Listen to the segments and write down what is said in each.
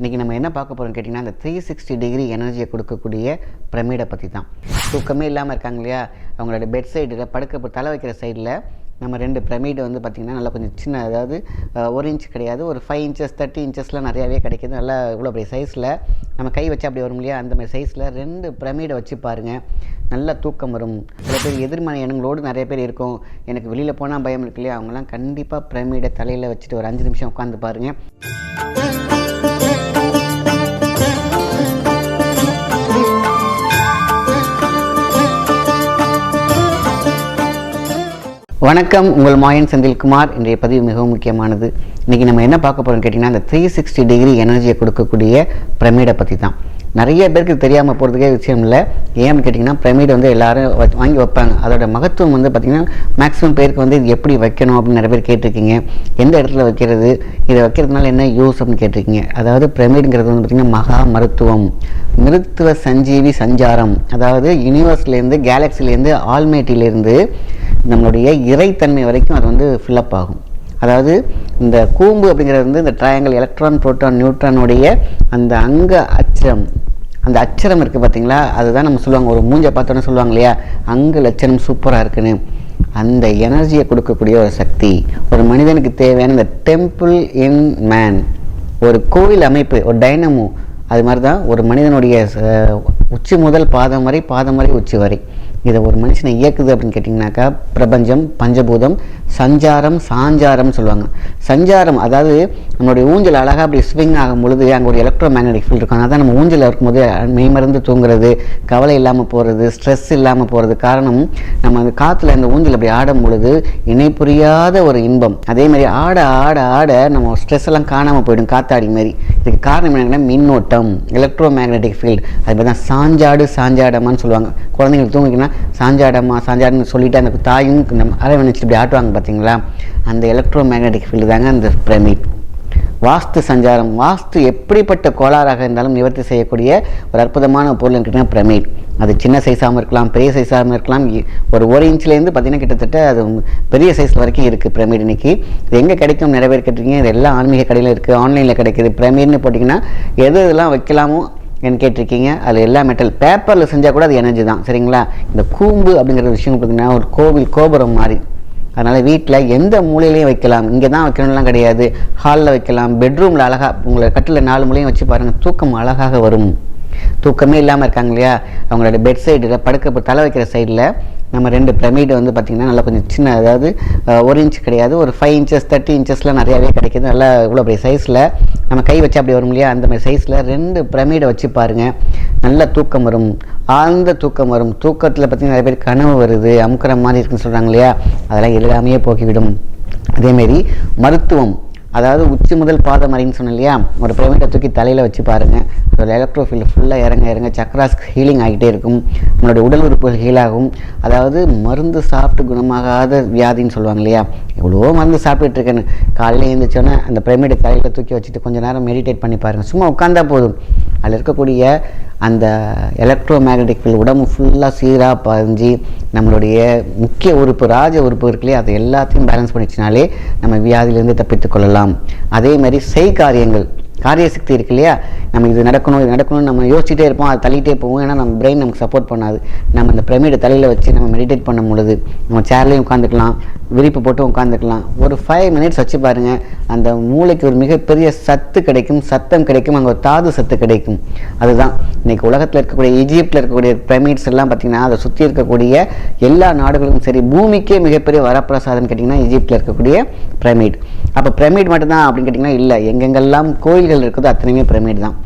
இன்றைக்கி நம்ம என்ன பார்க்க போகிறோம்னு கேட்டிங்கன்னா அந்த த்ரீ சிக்ஸ்டி டிகிரி எனர்ஜியை கொடுக்கக்கூடிய பிரமிடை பற்றி தான் தூக்கமே இல்லாமல் இருக்காங்க இல்லையா? அவங்களோட பெட் சைடில் படுக்க தலை வைக்கிற சைடில் நம்ம ரெண்டு பிரமிடு வந்து பார்த்திங்கன்னா நல்லா கொஞ்சம் சின்ன அதாவது ஒரு இன்ச் கிடையாது ஒரு ஃபைவ் இன்ச்சஸ் தேர்ட்டி இன்ச்சஸ்லாம் நிறையாவே கிடைக்கிது. நல்லா இவ்வளோ பெரிய சைஸில் நம்ம கை வச்சு அப்படி வரும் இல்லையா? அந்த மாதிரி சைஸில் ரெண்டு பிரமிடை வச்சு பாருங்கள் நல்லா தூக்கம் வரும். சில பேர் எதிர்மறை எண்ணங்களோடு நிறைய பேர் இருக்கும். எனக்கு வெளியில் போனால் பயம் இருக்கு இல்லையா? அவங்களாம் கண்டிப்பாக பிரமிடை தலையில் வச்சுட்டு ஒரு அஞ்சு நிமிஷம் உட்காந்து பாருங்கள் வணக்கம் உங்கள் மாயன் செந்தில்குமார். இன்றைய பதிவு மிகவும் முக்கியமானது. இன்றைக்கி நம்ம என்ன பார்க்க போகிறோம்னு கேட்டிங்கன்னா அந்த த்ரீ சிக்ஸ்டி டிகிரி எனர்ஜியை கொடுக்கக்கூடிய பிரமிடை பற்றி தான் நிறைய பேருக்கு தெரியாமல் போகிறதுக்கே விஷயம் இல்லை. ஏன்னு கேட்டிங்கன்னா பிரமிட் வந்து எல்லாரும் வாங்கி வைப்பாங்க. அதோட மகத்துவம் வந்து பார்த்திங்கன்னா மேக்ஸிமம் பேருக்கு வந்து இது எப்படி வைக்கணும் அப்படின்னு நிறைய பேர் கேட்டிருக்கீங்க. எந்த இடத்துல வைக்கிறது? இதை வைக்கிறதுனால என்ன யூஸ் அப்படின்னு கேட்டிருக்கீங்க. அதாவது பிரமிடுங்கிறது வந்து பார்த்திங்கன்னா மகா மருத்துவம். மிருத்துவ சஞ்சீவி சஞ்சாரம். அதாவது யூனிவர்ஸ்லேருந்து கேலக்சிலேருந்து ஆல்மேட்டிலேருந்து நம்மளுடைய இறைத்தன்மை வரைக்கும் அது வந்து ஃபில்லப் ஆகும். அதாவது இந்த கூம்பு அப்படிங்கிறது வந்து இந்த ட்ரையாங்கல் எலக்ட்ரான் புரோட்டான் நியூட்ரானுடைய அந்த அங்க அச்சரம் அந்த அச்சரம் இருக்குது பார்த்தீங்களா? அதுதான் நம்ம சொல்லுவாங்க. ஒரு மூஞ்சை பார்த்தோன்னே சொல்லுவாங்க இல்லையா? அங்கு லட்சணம் சூப்பராக இருக்குன்னு. அந்த எனர்ஜியை கொடுக்கக்கூடிய ஒரு சக்தி. ஒரு மனிதனுக்கு தேவையான இந்த டெம்பிள் இன் மேன் ஒரு கோவில் அமைப்பு ஒரு டைனமோ அது மாதிரி தான் ஒரு மனிதனுடைய உச்சி முதல் பாதம் வரை பாதம் வரை உச்சி வரை. இதை ஒரு மனுஷனை இயக்குது அப்படின்னு கேட்டிங்கனாக்கா பிரபஞ்சம் பஞ்சபூதம் சஞ்சாரம் சாஞ்சாரம் சொல்லுவாங்க. சஞ்சாரம் அதாவது நம்மளுடைய ஊஞ்சல் அழகாக அப்படி ஸ்விங் ஆகும் பொழுது அங்கே ஒரு எலக்ட்ரோ மேக்னெட்டிக் ஃபீல்ட் இருக்கும். அதான் நம்ம ஊஞ்சல் இருக்கும்போது மெய்மருந்து தூங்குறது கவலை இல்லாமல் போகிறது ஸ்ட்ரெஸ் இல்லாமல் போகிறது காரணம் நம்ம அந்த காற்றுல அந்த ஊஞ்சல் அப்படி ஆடும் பொழுது இணை புரியாத ஒரு இன்பம். அதே மாதிரி ஆட ஆட ஆட நம்ம ஸ்ட்ரெஸ் எல்லாம் காணாமல் போயிடும் காத்தாடி மாதிரி இதுக்கு காரணம் என்னங்கன்னா மின்னோட்டம் எலக்ட்ரோ மேக்னெட்டிக் ஃபீல்டு அது மாதிரி தான் சாஞ்சாடு சாஞ்சாடமான்னு சொல்லுவாங்க. குழந்தைங்களுக்கு தூங்கிக்கினா சாஞ்சாடம்மா சாஞ்சாடுன்னு சொல்லிவிட்டு அந்த தாயும் நம்ம அரவணைச்சிட்டு இப்படி ஆட்டுவாங்க பார்த்தீங்களா அந்த எலக்ட்ரோ மேக்னெட்டிக் ஃபீல்டு தாங்க அந்த பிரமிட். வாஸ்து சஞ்சாரம் வாஸ்து எப்படிப்பட்ட கோளாறாக இருந்தாலும் நிவர்த்தி செய்யக்கூடிய ஒரு அற்புதமான பொருள் கேட்டிங்கன்னா பிரமிட். அது சின்ன சைஸாகவும் இருக்கலாம் பெரிய சைஸாகவும் இருக்கலாம். இ- ஒரு ஒரு இன்ச்லேருந்து பார்த்தீங்கன்னா கிட்டத்தட்ட அது பெரிய சைஸ் வரைக்கும் இருக்குது பிரமிட் இன்னைக்கு. இது எங்கே கிடைக்கும்? நிறைய பேர் கேட்டிருக்கீங்க. இது எல்லாம் ஆன்மீக கடையில் இருக்குது ஆன்லைனில் கிடைக்குது. பிரமிட்னு போட்டிங்கன்னா எது இதெல்லாம் வைக்கலாமோ என்ன கேட்டிருக்கீங்க. அதில் எல்லா மெட்டல் பேப்பரில் செஞ்சால் கூட அது எனர்ஜி தான். சரிங்களா? இந்த கூம்பு அப்படிங்கிற விஷயம் பார்த்தீங்கன்னா ஒரு கோவில் கோபுரம் மாதிரி. அதனால் வீட்டில் எந்த மூலையிலையும் வைக்கலாம். இங்கே தான் வைக்கணும்லாம் கிடையாது. ஹாலில் வைக்கலாம். பெட்ரூமில் அழகாக உங்களை கட்டில் நாலு மூலையும் வச்சு பாருங்கள் தூக்கம் அழகாக வரும். தூக்கமே இல்லாமல் இருக்காங்க இல்லையா? அவங்களோட பெட் சைடில் படுக்க தலை வைக்கிற சைடில் நம்ம ரெண்டு பிரமிடு வந்து பார்த்திங்கன்னா நல்லா கொஞ்சம் சின்ன அதாவது ஒரு இன்ச் கிடையாது ஒரு ஃபைவ் இன்ச்சஸ் தேர்ட்டி இன்ச்சஸ்லாம் நிறையாவே கிடைக்கிது. நல்லா இவ்வளோ பெரிய சைஸில் நம்ம கை வச்சு அப்படி வரும் இல்லையா? அந்த மாதிரி சைஸில் ரெண்டு பிரமிடை வச்சு பாருங்கள் நல்ல தூக்கம் வரும். ஆழ்ந்த தூக்கம் வரும். தூக்கத்தில் பார்த்திங்கன்னா நிறைய பேர் கனவு வருது. அமுக்கிற மாதிரி இருக்குன்னு சொல்கிறாங்க இல்லையா? அதெல்லாம் எல்லாமே போக்கிவிடும் அதேமாரி மருத்துவம். அதாவது உச்சி முதல் பாதம் வரைன்னு சொன்னேன் இல்லையா? ஒரு பிரமிட்டை தூக்கி தலையில் வச்சு பாருங்கள் அதோட எலக்ட்ரோஃபீல்டு ஃபுல்லாக இறங்க இறங்க சக்ராஸ் ஹீலிங் ஆகிட்டே இருக்கும். நம்மளுடைய உடல் உறுப்புகள் ஹீல் ஆகும். அதாவது மருந்து சாப்பிட்டு குணமாகாத வியாதின்னு சொல்லுவாங்க இல்லையா? எவ்வளோ மருந்து சாப்பிட்டுட்டு இருக்கேன்னு. காலையில் எழுந்திரிச்சோன்னே அந்த பிரமிடை தலையில் தூக்கி வச்சுட்டு கொஞ்ச நேரம் மெடிடேட் பண்ணி பாருங்கள் சும்மா உட்காந்தா போதும். அதில் இருக்கக்கூடிய அந்த எலக்ட்ரோ மேக்னட்டிக் ஃபீல்டு உடம்பு ஃபுல்லாக சீராக பதிஞ்சு நம்மளுடைய முக்கிய உறுப்பு ராஜ உறுப்பு இருக்குல்லையே அதை அது எல்லாத்தையும் பேலன்ஸ் பண்ணிச்சுனாலே நம்ம வியாதியிலேருந்து தப்பித்துக்கொள்ளலாம் அதே மாதிரி செய் காரியங்கள் காரிய சக்தி இருக்கு இல்லையா நம்ம இது நடக்கணும் இது நடக்கணும்னு நம்ம யோசிச்சுட்டே இருப்போம் அது தள்ளிட்டே போவோம். ஏன்னா நம்ம பிரெயின் நமக்கு சப்போர்ட் பண்ணாது. நம்ம அந்த பிரமிடை தலையில் வச்சு நம்ம மெடிடேட் பண்ணும் பொழுது நம்ம சேர்லேயும் உட்காந்துக்கலாம் விரிப்பு போட்டு உட்காந்துக்கலாம் ஒரு ஃபைவ் மினிட்ஸ் வச்சு பாருங்கள் அந்த மூளைக்கு ஒரு மிகப்பெரிய சத்து கிடைக்கும் சத்தம் கிடைக்கும் அங்கே ஒரு தாது சத்து கிடைக்கும். அதுதான். இன்றைக்கி உலகத்தில் இருக்கக்கூடிய ஈஜிப்டில் இருக்கக்கூடிய பிரமிட்ஸ் எல்லாம் பார்த்தீங்கன்னா அதை சுற்றி இருக்கக்கூடிய எல்லா நாடுகளுக்கும் சரி பூமிக்கே மிகப்பெரிய வரப்பிரசாதம்னு கேட்டிங்கன்னா ஈஜிப்டில் இருக்கக்கூடிய பிரமிட் அப்போ பிரமிட் மட்டும்தான் அப்படின்னு கேட்டிங்கன்னா இல்லை. எங்கெங்கெல்லாம் கோயில்கள் இருக்குதோ அத்தனையுமே பிரமிட் தான்.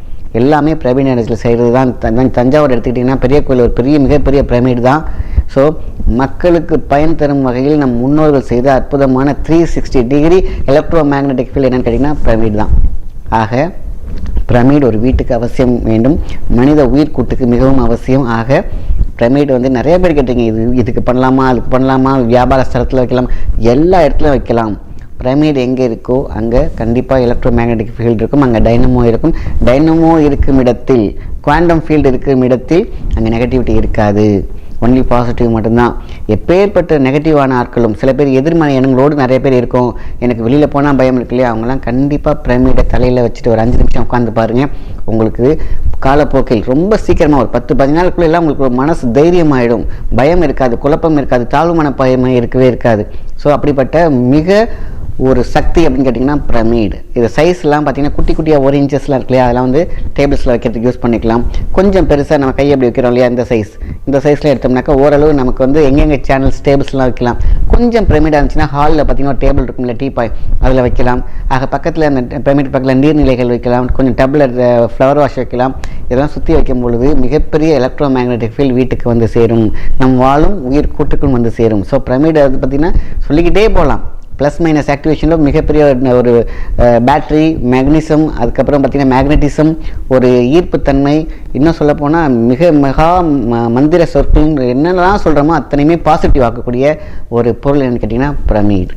எல்லாமே பிரமிட் எனர்ஜியில் செய்கிறது தான் தஞ்சாவூர் எடுத்துக்கிட்டிங்கன்னா பெரிய கோயில் ஒரு பெரிய மிகப்பெரிய பிரமிட் தான். ஸோ மக்களுக்கு பயன் தரும் வகையில் நம் முன்னோர்கள் செய்த அற்புதமான three sixty degree electromagnetic field என்னன்னு கேட்டிங்கன்னா பிரமிட் தான். ஆக பிரமிட் ஒரு வீட்டுக்கு அவசியம் வேண்டும். மனித உயிர் கூட்டுக்கு மிகவும் அவசியம். ஆக பிரமிட் வந்து நிறைய பேர் கேட்டீங்க இது இதுக்கு பண்ணலாமா அதுக்கு பண்ணலாமா வியாபார ஸ்தலத்தில் வைக்கலாம் எல்லா இடத்துலையும் வைக்கலாம். பிரமிட் எங்கே இருக்கோ அங்கே கண்டிப்பாக எலக்ட்ரோ மேக்னெட்டிக் ஃபீல்டு இருக்கும் அங்கே டைனமோ இருக்கும். டைனமோ இருக்கும் இடத்தில் குவாண்டம் ஃபீல்டு இருக்கும் இடத்தில் அங்கே நெகட்டிவிட்டி இருக்காது. ஒன்லி பாசிட்டிவ் மட்டும்தான். எப்பேற்பட்ட நெகட்டிவான ஆட்களும் சில பேர் எதிர்மறை எண்ணங்களோடு நிறைய பேர் இருக்கும். எனக்கு வெளியில் போனால் பயம் இருக்கு இல்லையா? அவங்களாம் கண்டிப்பாக பிரமிடை தலையில் வச்சுட்டு ஒரு அஞ்சு நிமிஷம் உட்காந்து பாருங்கள் உங்களுக்கு காலப்போக்கில் ரொம்ப சீக்கிரமாக ஒரு பத்து பதினாலுக்குள்ளே எல்லாம் உங்களுக்கு ஒரு மனசு தைரியமாயிடும். பயம் இருக்காது குழப்பம் இருக்காது தாழ்வு மனப்பயமே இருக்கவே இருக்காது. ஸோ அப்படிப்பட்ட மிக ஒரு சக்தி அப்படின்னு கேட்டிங்கன்னா பிரமிடு. இது சைஸ்லாம் பார்த்தீங்கன்னா குட்டி குட்டியாக ஒரு இன்ச்சஸ்லாம் இருக்கு இல்லையா? அதெல்லாம் வந்து டேபிள்ஸில் வைக்கிறதுக்கு யூஸ் பண்ணிக்கலாம். கொஞ்சம் பெருசாக நம்ம கையை அப்படி வைக்கிறோம் இல்லையா? இந்த சைஸ் இந்த சைஸில் எடுத்தோம்னாக்கா ஓரளவு நமக்கு வந்து எங்கெங்கே சேனல்ஸ் டேபிள்ஸ்லாம் வைக்கலாம். கொஞ்சம் பிரமிடாக இருந்துச்சுன்னா ஹாலில் பார்த்தீங்கன்னா ஒரு டேபிள் இருக்கும் இல்லை டீ பாய் அதில் வைக்கலாம். ஆக பக்கத்தில் அந்த பிரமிட் பக்கத்தில் நீர்நிலைகள் வைக்கலாம். கொஞ்சம் டபுளர் ஃப்ளவர் வாஷ் வைக்கலாம். இதெல்லாம் சுற்றி வைக்கும் பொழுது மிகப்பெரிய எலக்ட்ரோ மேக்னெட்டிக் ஃபீல்ட் வீட்டுக்கு வந்து சேரும். நம் வாழும் உயிர் கூட்டுக்கும் வந்து சேரும். ஸோ பிரமிட் அது பார்த்திங்கன்னா சொல்லிக்கிட்டே போகலாம். ப்ளஸ் மைனஸ் ஆக்டிவேஷனில் மிகப்பெரிய ஒரு- பேட்ரி மேக்னீசியம் அதுக்கப்புறம் பார்த்திங்கன்னா மேக்னட்டிசம் ஒரு ஈர்ப்புத்தன்மை இன்னும் சொல்லப்போனால் மிக மிகா ம- மந்திர சொற்கள் என்னென்னலாம் சொல்கிறோமோ அத்தனையுமே பாசிட்டிவ் ஆக்கக்கூடிய ஒரு பொருள் என்னன்னு கேட்டிங்கன்னா பிரமிட்.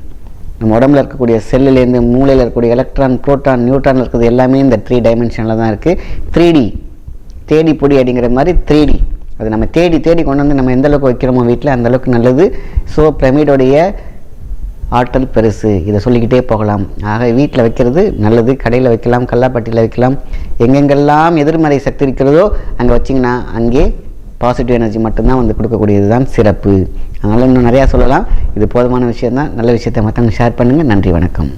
நம்ம உடம்புல இருக்கக்கூடிய செல்லுலேருந்து மூளையில் இருக்கக்கூடிய எலக்ட்ரான் ப்ரோட்டான் நியூட்ரான் இருக்கிறது எல்லாமே இந்த த்ரீ டைமென்ஷனில் தான் இருக்குது த்ரீ டி தேடி பொடி அப்படிங்கிற மாதிரி த்ரீ டி அது நம்ம தேடி தேடி கொண்டு வந்து நம்ம எந்த அளவுக்கு வைக்கிறோமோ வீட்டில் அந்தளவுக்கு நல்லது. ஸோ பிரமிடோடைய ஆற்றல் பெருசு. இதை சொல்லிக்கிட்டே போகலாம். ஆக வீட்டில் வைக்கிறது நல்லது. கடையில் வைக்கலாம் கல்லாப்பட்டியில் வைக்கலாம். எங்கெங்கெல்லாம் எதிர்மறை சக்தி இருக்கிறதோ அங்கே வச்சிங்கன்னா அங்கே பாசிட்டிவ் எனர்ஜி மட்டும்தான் வந்து கொடுக்கக்கூடியது தான் சிறப்பு. அதனால் இன்னும் நிறையா சொல்லலாம். இது போதுமான விஷயம்தான். நல்ல விஷயத்தை மற்றவங்க ஷேர் பண்ணுங்கள் நன்றி வணக்கம்.